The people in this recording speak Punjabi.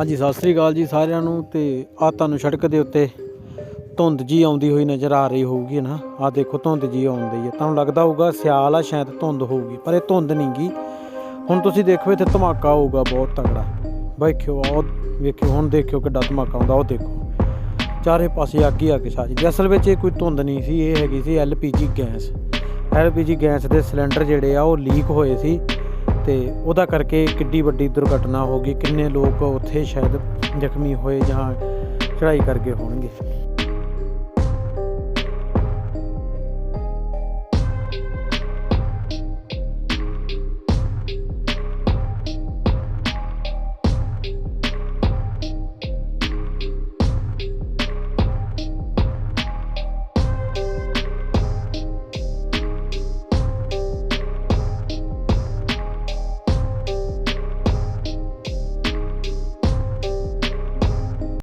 ਹਾਂਜੀ, ਸਤਿ ਸ੍ਰੀ ਅਕਾਲ ਜੀ ਸਾਰਿਆਂ ਨੂੰ ਤੇ ਆ ਤੁਹਾਨੂੰ ਸੜਕ ਦੇ ਉੱਤੇ ਧੁੰਦ ਜੀ ਆਉਂਦੀ ਹੋਈ ਨਜ਼ਰ ਆ ਰਹੀ ਹੋਊਗੀ ਨਾ। ਆ ਦੇਖੋ, ਧੁੰਦ ਜੀ ਆਉਂਦੀ ਹੈ। ਤੁਹਾਨੂੰ ਲੱਗਦਾ ਹੋਊਗਾ ਸਿਆਲ ਆ, ਸ਼ਾਇਦ ਧੁੰਦ ਹੋਊਗੀ, ਪਰ ਇਹ ਧੁੰਦ ਨਹੀਂ ਗੀ। ਹੁਣ ਤੁਸੀਂ ਦੇਖੋ, ਇੱਥੇ ਧਮਾਕਾ ਹੋਊਗਾ, ਬਹੁਤ ਤਗੜਾ ਵੇਖਿਓ ਆਹ ਵੇਖਿਓ, ਹੁਣ ਦੇਖਿਓ ਕਿੱਡਾ ਧਮਾਕਾ ਆਉਂਦਾ ਉਹ ਦੇਖੋ। ਚਾਰੇ ਪਾਸੇ ਅੱਗ ਹੀ ਅੱਗ ਛਾ ਜੀ ਅਸਲ ਵਿੱਚ ਇਹ ਕੋਈ ਧੁੰਦ ਨਹੀਂ ਸੀ, ਇਹ ਹੈਗੀ ਸੀ ਐਲਪੀਜੀ ਗੈਸ। ਐਲਪੀਜੀ ਗੈਸ ਦੇ ਸਿਲੰਡਰ ਜਿਹੜੇ ਆ, ਉਹ ਲੀਕ ਹੋਏ ਸੀ। ਤੇ ਉਹਦਾ ਕਰਕੇ ਕਿੱਡੀ ਵੱਡੀ ਦੁਰਘਟਨਾ ਹੋ ਗਈ। ਕਿੰਨੇ ਲੋਕ ਉੱਥੇ ਸ਼ਾਇਦ ਜ਼ਖਮੀ ਹੋਏ ਜਾਂ ਚੜਾਈ ਕਰਕੇ ਹੋਣਗੇ।